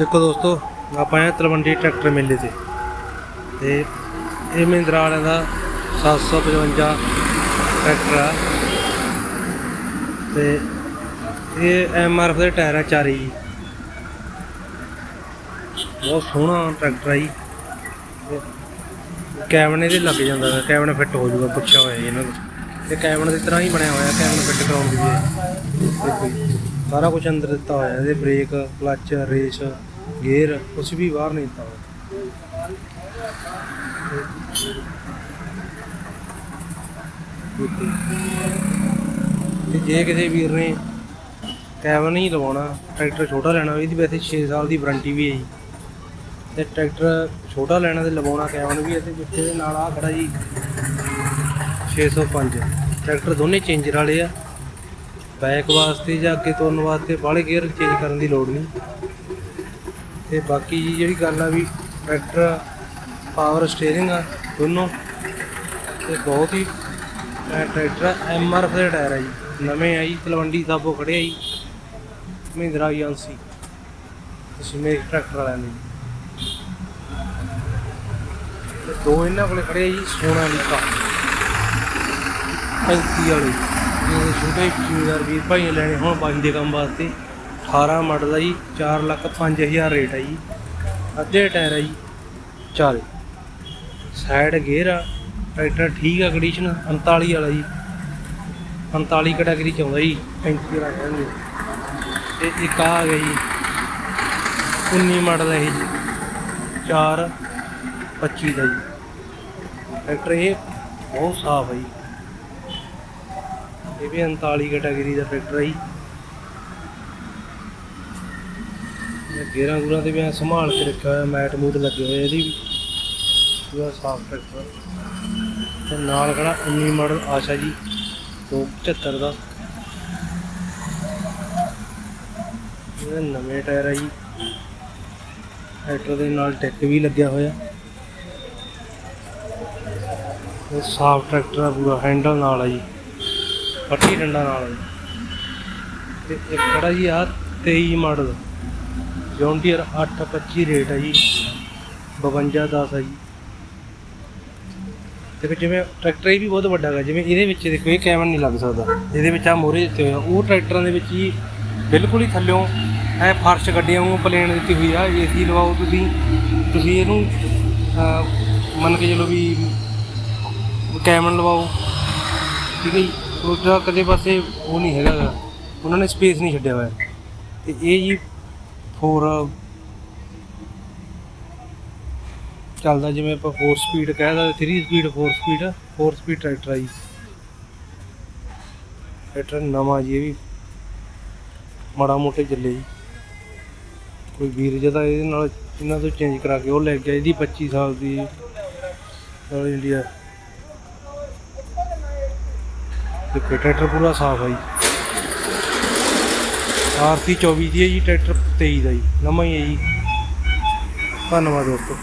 ਦੇਖੋ ਦੋਸਤੋ, ਆਪਾਂ ਆਏ ਤਲਵੰਡੀ ਟਰੈਕਟਰ ਮੇਲੇ ਤੇ ਤੇ ਇਹ ਮਹਿੰਦਰਾ ਵਾਲਿਆਂ ਦਾ 755 ਟਰੈਕਟਰ ਆ। ਤੇ ਇਹ ਐਮ ਆਰ ਐਮਆਰਐਫ ਦੇ ਟਾਇਰ ਆ ਚਾਰੇ ਜੀ। ਬਹੁਤ ਸੋਹਣਾ ਟਰੈਕਟਰ ਆ ਜੀ। ਤੇ ਕੈਬਨ ਇਹਦੇ ਲੱਗ ਜਾਂਦਾ ਹੈ ਕੈਬਨ ਫਿੱਟ ਹੋ ਜਾਊਗਾ, ਪੁੱਛਿਆ ਹੋਇਆ ਜੀ ਇਹਨਾਂ ਨੂੰ ਇਹ ਕੈਬਨ ਦੀ ਤਰ੍ਹਾਂ ਹੀ ਬਣਿਆ ਹੋਇਆ, ਕੈਬਨ ਫਿੱਟ ਕਰਾਉਣ ਦੀ ਹੈ ਸਾਰਾ ਕੁਝ ਅੰਦਰ ਦਿੱਤਾ ਹੋਇਆ, ਇਹਦੇ ਬ੍ਰੇਕ, ਕਲਚ, ਰੇਸ। ਗੇਅਰ ਕੁਝ ਵੀ ਬਾਹਰ ਨਹੀਂ ਦਿੱਤਾ ਹੋਇਆ। ਤੇ ਜੇ ਕਿਸੇ ਵੀਰ ਨੇ ਕੈਬਨ ਹੀ ਲਵਾਉਣਾ, ਟਰੈਕਟਰ ਛੋਟਾ ਲੈਣਾ ਇਹਦੀ ਵੈਸੇ 6 ਸਾਲ ਦੀ ਵਾਰੰਟੀ ਵੀ ਹੈ ਜੀ। ਤੇ ਟਰੈਕਟਰ ਛੋਟਾ ਲੈਣਾ ਤੇ ਲਵਾਉਣਾ ਕੈਬਨ ਵੀ ਹੈ ਤੇ ਜਿੱਥੇ ਦੇ ਨਾਲ ਆ ਖੜਾ ਜੀ 605 ਟਰੈਕਟਰ ਦੋਨੇ ਚੇਂਜਰ ਵਾਲੇ ਆ। ਬੈਕ ਵਾਸਤੇ ਜਾਂ ਅੱਗੇ ਤੁਰਨ ਵਾਸਤੇ ਬਾਹਲੇ ਗੇਅਰ ਚੇਂਜ ਕਰਨ ਦੀ ਲੋੜ ਨਹੀਂ। ਤੇ ਬਾਕੀ ਜੀ ਜਿਹੜੀ ਗੱਲ ਆ ਵੀ ਟਰੈਕਟਰ ਪਾਵਰ ਸਟੀਅਰਿੰਗ ਆ, ਦੋਨੋਂ। ਤੇ ਬਹੁਤ ਹੀ ਇਹ ਟਰੈਕਟਰ ਐਮ ਆਰ ਦੇ ਟਾਇਰ ਆ ਜੀ। ਨਵੇਂ ਆ ਜੀ, ਤਲਵੰਡੀ ਸਾਬੋ ਖੜੇ ਆ ਜੀ, ਮਹਿੰਦਰਾ ਏਜੰਸੀ ਤੁਸੀਂ ਮੇਰੇ ਟਰੈਕਟਰ ਵਾਲਿਆਂ ਦੇ ਦੋ ਇਹਨਾਂ ਕੋਲੇ ਖੜੇ ਆ ਜੀ, ਸੋਨਾ ਲੀਕਾ 35 ਵਾਲੇ। ਇਹ ਛੋਟੇ ਜ਼ਿਮੀਦਾਰ ਵੀਰ ਭਾਈ ਲੈਣੇ ਹੁਣ ਬਾਈ ਦੇ ਕੰਮ ਵਾਸਤੇ। 18 ਮਾਡਲ ਆ ਜੀ 4 ਲੱਖ 5000 ਰੇਟ ਆ ਜੀ। ਅੱਧੇ ਟਾਇਰ ਆ ਜੀ। ਚਾਰੇ ਸਾਈਡ ਗੇਅਰ ਆ, ਟਰੈਕਟਰ ਠੀਕ ਆ ਕੰਡੀਸ਼ਨ 39 ਵਾਲਾ ਜੀ। 39 ਕੈਟਾਗਰੀ ਚ ਆਉਂਦਾ ਜੀ 35 ਵਾਲਾ ਕਹਿੰਦੇ। ਤੇ ਇੱਕ ਆ ਗਿਆ ਜੀ 19 ਮਾਡਲ ਹੈ ਜੀ। 4 25 ਦਾ ਜੀ। ਟਰੈਕਟਰ ਇਹ ਬਹੁਤ ਸਾਫ਼ ਹੈ ਜੀ। ਇਹ ਵੀ 39 ਕੈਟਾਗਰੀ ਦਾ ਟਰੈਕਟਰ ਹੈ ਜੀ। ਗੇਰਾਂ ਗੂਰਾਂ ਤੇ ਵੀ ਐਂ ਸੰਭਾਲ ਕੇ ਰੱਖਿਆ ਹੋਇਆ, ਮੈਟ ਮੂਟ ਲੱਗੇ ਹੋਏ ਇਹਦੀ ਵੀ। ਪੂਰਾ ਸਾਫ਼ ਟਰੈਕਟਰ ਤੇ ਨਾਲ ਖੜਾ 19 ਮਾਡਲ ਆਸ਼ਾ ਜੀ 275 ਦਾ। ਇਹ ਨਵੇਂ ਟਾਇਰ ਆ ਜੀ। ਟਰੈਕਟਰ ਦੇ ਨਾਲ ਟੈਕ ਵੀ ਲੱਗਿਆ ਹੋਇਆ। ਇਹ ਸਾਫ਼ ਟਰੈਕਟਰ ਆ ਪੂਰਾ, ਹੈਂਡਲ ਨਾਲ ਆ ਜੀ। ਪੱਟੀ ਡੰਡਾ ਨਾਲ ਆ ਜੀ। ਤੇ ਇਹ ਖੜਾ ਜੀ ਆ 23 ਮਾਡਲ। ਜੌਂਡੀਅਰ 825 ਰੇਟ ਆ ਜੀ 5210 ਆ ਜੀ। ਦੇਖੋ ਜਿਵੇਂ ਟਰੈਕਟਰ ਇਹ ਵੀ ਬਹੁਤ ਵੱਡਾ ਹੈਗਾ, ਜਿਵੇਂ ਇਹਦੇ ਵਿੱਚ ਦੇਖੋ ਇਹ ਕੈਮਨ ਨਹੀਂ ਲੱਗ ਸਕਦਾ। ਇਹਦੇ ਵਿੱਚ ਆ ਮੋਰੇ ਦਿੱਤੇ ਹੋਏ ਆ ਉਹ ਟਰੈਕਟਰਾਂ ਦੇ ਵਿੱਚ ਜੀ ਬਿਲਕੁਲ ਹੀ ਥੱਲਿਓਂ ਐ ਫਰਸ਼ ਗੱਡੀਆਂ ਨੂੰ ਪਲੇਨ ਦਿੱਤੀ ਹੋਈ ਆ ਏਸੀ ਲਵਾਓ ਤੁਸੀਂ ਤੁਸੀਂ ਇਹਨੂੰ ਮੰਨ ਕੇ ਚਲੋ ਵੀ ਕੈਮਨ ਲਵਾਓ। ਠੀਕ ਹੈ ਜੀ ਉਹਦਾ ਕਦੇ ਪਾਸੇ ਉਹ ਨਹੀਂ ਹੈਗਾ ਗਾ। ਉਹਨਾਂ ਨੇ ਸਪੇਸ ਨਹੀਂ ਛੱਡਿਆ ਹੋਇਆ। ਤੇ ਇਹ ਜੀ ਹੋਰ ਚੱਲਦਾ ਜਿਵੇਂ ਆਪਾਂ 4 ਸਪੀਡ ਕਹਿੰਦਾ 3 ਸਪੀਡ 4 ਸਪੀਡ 4 ਸਪੀਡ ਟਰੈਕਟਰ ਆ ਜੀ। ਟਰੈਕਟਰ ਨਵਾਂ ਜੀ ਇਹ ਵੀ। ਮਾੜਾ ਮੋਟੇ ਚੱਲੇ ਜੀ। ਕੋਈ ਵੀਰ ਜਦਾ ਇਹਦੇ ਨਾਲ ਇਹਨਾਂ ਤੋਂ ਚੇਂਜ ਕਰਾ ਕੇ ਉਹ ਲੈ ਗਿਆ ਇਹਦੀ 25 ਸਾਲ ਦੀ। All India. ਦੇਖੋ ਟਰੈਕਟਰ ਪੂਰਾ ਸਾਫ਼ ਆ ਜੀ। ਆਰਸੀ 24 ਦੀ ਹੈ ਜੀ, ਟਰੈਕਟਰ 23 ਦਾ ਜੀ। ਨਵਾਂ ਹੀ ਹੈ ਜੀ। ਧੰਨਵਾਦ ਦੋਸਤੋ।